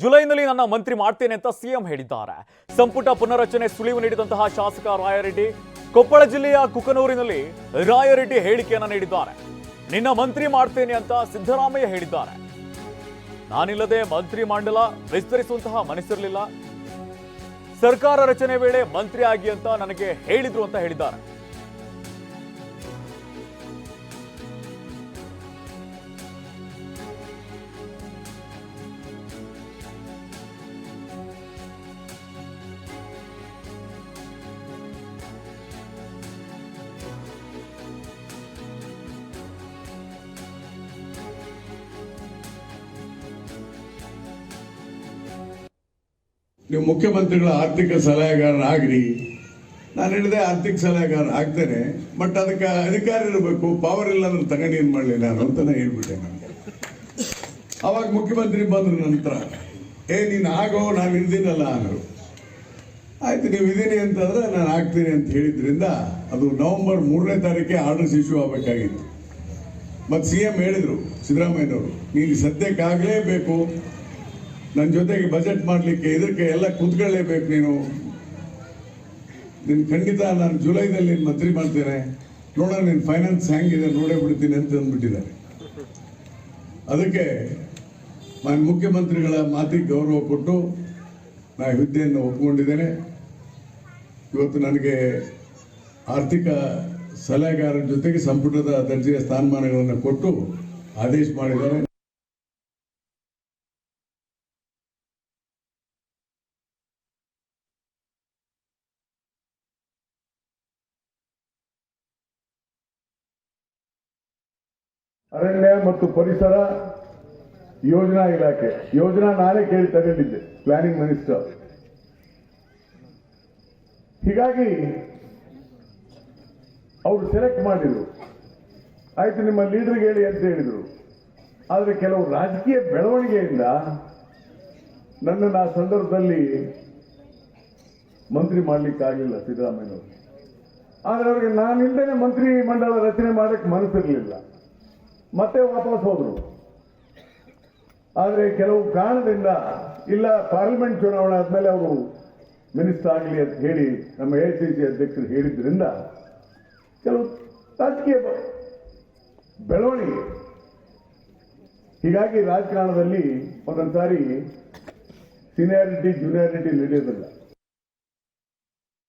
ಜುಲೈನಲ್ಲಿ ನನ್ನ ಮಂತ್ರಿ ಮಾಡ್ತೇನೆ ಅಂತ ಸಿಎಂ ಹೇಳಿದ್ದಾರೆ. ಸಂಪುಟ ಪುನರಚನೆ ಸುಳಿವು ನೀಡಿದಂತಹ ಶಾಸಕ ರಾಯರೆಡ್ಡಿ, ಕೊಪ್ಪಳ ಜಿಲ್ಲೆಯ ಕುಕನೂರಿನಲ್ಲಿ ರಾಯರೆಡ್ಡಿ ಹೇಳಿಕೆಯನ್ನು ನೀಡಿದ್ದಾರೆ. ನಿನ್ನ ಮಂತ್ರಿ ಮಾಡ್ತೇನೆ ಅಂತ ಸಿದ್ದರಾಮಯ್ಯ ಹೇಳಿದ್ದಾರೆ. ನಾನಿಲ್ಲದೆ ಮಂತ್ರಿ ಮಂಡಲ ವಿಸ್ತರಿಸುವಂತಹ ಮನಸ್ಸಿರಲಿಲ್ಲ. ಸರ್ಕಾರ ರಚನೆ ವೇಳೆ ಮಂತ್ರಿ ಆಗಿ ಅಂತ ನನಗೆ ಹೇಳಿದ್ರು ಅಂತ ಹೇಳಿದ್ದಾರೆ. ನೀವು ಮುಖ್ಯಮಂತ್ರಿಗಳ ಆರ್ಥಿಕ ಸಲಹೆಗಾರರಾಗ್ರಿ. ನಾನು ಹೇಳಿದೆ ಆರ್ಥಿಕ ಸಲಹೆಗಾರ ಆಗ್ತೇನೆ ಬಟ್ ಅದಕ್ಕೆ ಅಧಿಕಾರ ಇರಬೇಕು ಪವರ್ ಇಲ್ಲ ಅಂದ್ರೆ ತಗೊಂಡು ಏನು ಮಾಡಲಿ ನಾನು ಅಂತ ಹೇಳ್ಬಿಟ್ಟೆ ನಾನು. ಅವಾಗ ಮುಖ್ಯಮಂತ್ರಿ ಬಂದ್ರ ನಂತರ, ಏ, ನೀನು ಆಗೋ, ನಾನು ಇದ್ದೀನಲ್ಲ ಅಂದರು. ಆಯ್ತು, ನೀವು ಇದ್ದೀನಿ ಅಂತಂದ್ರೆ ನಾನು ಆಗ್ತೀನಿ ಅಂತ ಹೇಳಿದ್ರಿಂದ ಅದು ನವೆಂಬರ್ ಮೂರನೇ ತಾರೀಕೆ ಆರ್ಡರ್ಸ್ ಇಶ್ಯೂ ಆಗಬೇಕಾಗಿತ್ತು. ಮತ್ತು ಸಿ ಎಂ ಹೇಳಿದರು, ಸಿದ್ದರಾಮಯ್ಯನವರು, ನೀನು ಸದ್ಯಕ್ಕೆ ಆಗಲೇಬೇಕು ನನ್ನ ಜೊತೆಗೆ ಬಜೆಟ್ ಮಾಡಲಿಕ್ಕೆ ಇದಕ್ಕೆ ಎಲ್ಲ ಕೂತ್ಕೊಳ್ಳೇಬೇಕು ನೀನು. ನೀನು ಖಂಡಿತ ನಾನು ಜುಲೈದಲ್ಲಿ ನೀನು ಮಂತ್ರಿ ಮಾಡ್ತೇನೆ. ನೋಡೋಣ ನಿನ್ನ ಫೈನಾನ್ಸ್ ಹೆಂಗಿದೆ, ನೋಡೇ ಬಿಡ್ತೀನಿ ಅಂತ ಅಂದ್ಬಿಟ್ಟಿದ್ದಾರೆ. ಅದಕ್ಕೆ ನಾನು ಮುಖ್ಯಮಂತ್ರಿಗಳ ಮಾತಿಗೆ ಗೌರವ ಕೊಟ್ಟು ನಾನು ಹುದ್ದೆಯನ್ನು ಒಪ್ಪಿಕೊಂಡಿದ್ದೇನೆ ಇವತ್ತು ನನಗೆ ಆರ್ಥಿಕ ಸಲಹೆಗಾರರ ಜೊತೆಗೆ ಸಂಪುಟದ ದರ್ಜೆಯ ಸ್ಥಾನಮಾನಗಳನ್ನು ಕೊಟ್ಟು ಆದೇಶ ಮಾಡಿದ್ದಾರೆ. ಅರಣ್ಯ ಮತ್ತು ಪರಿಸರ ಯೋಜನಾ ಇಲಾಖೆ. ಯೋಜನಾ ನಾನೇ ಕೇಳಿ ತಗೊಂಡಿದ್ದೆ ಪ್ಲಾನಿಂಗ್ ಮಿನಿಸ್ಟರ್ ಹೀಗಾಗಿ, ಅವರು ಸೆಲೆಕ್ಟ್ ಮಾಡಿದ್ರು. ಆಯ್ತು, ನಿಮ್ಮ ಲೀಡರ್ಗೆ ಹೇಳಿ ಅಂತ ಹೇಳಿದರು. ಆದರೆ ಕೆಲವು ರಾಜಕೀಯ ಬೆಳವಣಿಗೆಯಿಂದ ನನ್ನನ್ನು ಆ ಸಂದರ್ಭದಲ್ಲಿ ಮಂತ್ರಿ ಮಾಡ್ಲಿಕ್ಕಾಗಲಿಲ್ಲ ಸಿದ್ದರಾಮಯ್ಯನವರು. ಆದರೆ ಅವರಿಗೆ ನಾನಿಂದನೇ ಮಂತ್ರಿ ಮಂಡಲ ರಚನೆ ಮಾಡಕ್ಕೆ ಮನಸ್ಸಿರಲಿಲ್ಲ. ಮತ್ತೆ ವಾಪಸ್ ಹೋದರು. ಆದರೆ ಕೆಲವು ಕಾರಣದಿಂದ ಇಲ್ಲ, ಪಾರ್ಲಿಮೆಂಟ್ ಚುನಾವಣೆ ಆದಮೇಲೆ ಅವರು ಮಿನಿಸ್ಟರ್ ಆಗಲಿ ಅಂತ ಹೇಳಿ, ನಮ್ಮ ಎ ಸಿ ಸಿ ಅಧ್ಯಕ್ಷರು ಹೇಳಿದ್ರಿಂದ ಕೆಲವು ರಾಜಕೀಯ ಬೆಳವಣಿಗೆ. ಹೀಗಾಗಿ ರಾಜಕಾರಣದಲ್ಲಿ ಒಂದೊಂದ್ಸಾರಿ ಸೀನಿಯಾರಿಟಿ ಜೂನಿಯಾರಿಟಿ ನಡೆಯೋದಿಲ್ಲ.